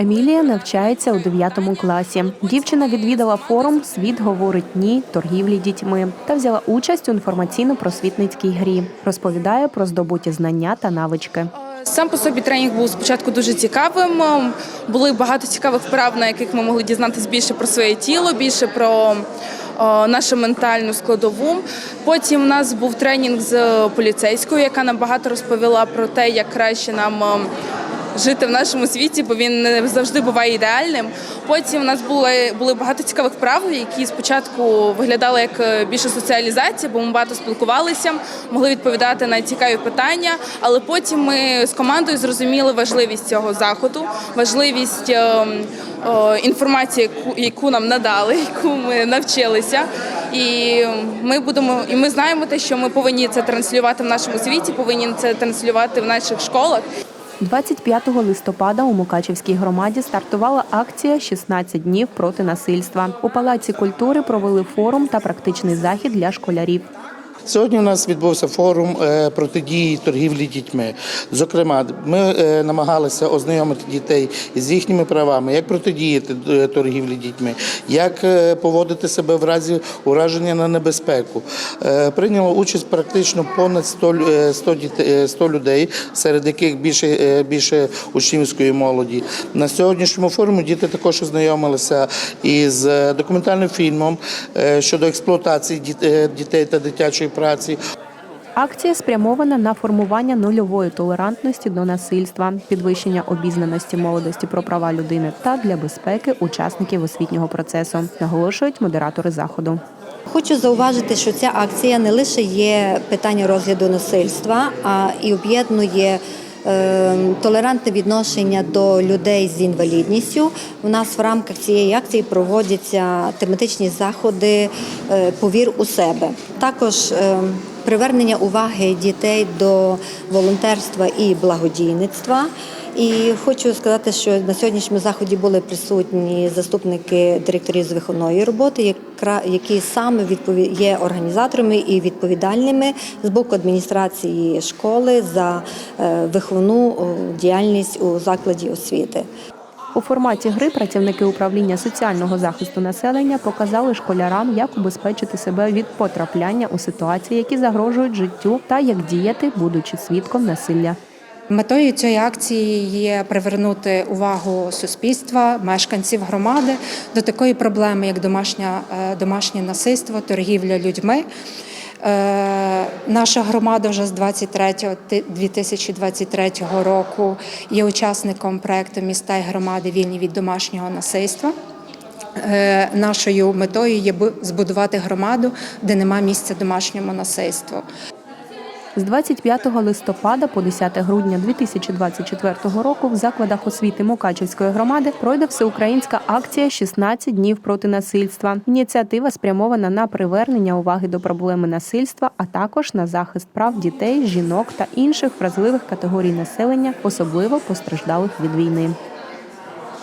Емілія навчається у 9 класі. Дівчина відвідала форум Світ говорить ні торгівлі дітьми та взяла участь у інформаційно-просвітницькій грі. Розповідає про здобуті знання та навички. Сам по собі тренінг був спочатку дуже цікавим. Були багато цікавих вправ, на яких ми могли дізнатися більше про своє тіло, більше про нашу ментальну складову. Потім у нас був тренінг з поліцейською, яка нам багато розповіла про те, як краще нам. Жити в нашому світі, бо він не завжди буває ідеальним. Потім у нас були, були багато цікавих вправ, які спочатку виглядали як е, більше соціалізація, бо ми багато спілкувалися, могли відповідати на цікаві питання. Але потім ми з командою зрозуміли важливість цього заходу, важливість е, е, інформації, яку, яку нам надали, яку ми навчилися. І ми будемо, і ми знаємо те, що ми повинні це транслювати в нашому світі, повинні це транслювати в наших школах. 25 листопада у Мукачівській громаді стартувала акція «16 днів проти насильства. У палаці культури провели форум та практичний захід для школярів. Сьогодні у нас відбувся форум е, протидії торгівлі дітьми. Зокрема, ми е, намагалися ознайомити дітей з їхніми правами, як протидіяти е, торгівлі дітьми, як поводити себе в разі ураження на небезпеку. Прийняло участь практично понад 100, е, 100, дітей, е, 100 людей, серед яких більше, більше учнівської молоді. На сьогоднішньому форумі діти також ознайомилися із документальним фільмом щодо експлуатації дітей та дитячої праці. Акція спрямована на формування нульової толерантності до насильства, підвищення обізнаності молодості про права людини та для безпеки учасників освітнього процесу, наголошують модератори заходу. Хочу зауважити, що ця акція не лише є питання розгляду насильства, а і об'єднує толерантне відношення до людей з інвалідністю. У нас в рамках цієї акції проводяться тематичні заходи е, Повір у себе. Також е, привернення уваги дітей до волонтерства і благодійництва. І хочу сказати, що на сьогоднішньому заході були присутні заступники директорів з виховної роботи, які саме є організаторами і відповідальними з боку адміністрації школи за е, виховну діяльність у закладі освіти. У форматі гри працівники управління соціального захисту населення показали школярам, як убезпечити себе від потрапляння у ситуації, які загрожують життю, та як діяти, будучи свідком насилля. Метою цієї акції є привернути увагу суспільства, мешканців громади до такої проблеми, як домашня, е, домашнє насильство, торгівля людьми. Е, Наша громада вже з 23 ти- 2023 року є учасником проекту міста і громади вільні від домашнього насильства. Е, Нашою метою є бу- збудувати громаду, де нема місця домашньому насильству. З 25 листопада по 10 грудня 2024 року в закладах освіти Мукачівської громади пройде всеукраїнська акція «16 днів проти насильства. Ініціатива спрямована на привернення уваги до проблеми насильства, а також на захист прав дітей, жінок та інших вразливих категорій населення, особливо постраждалих від війни.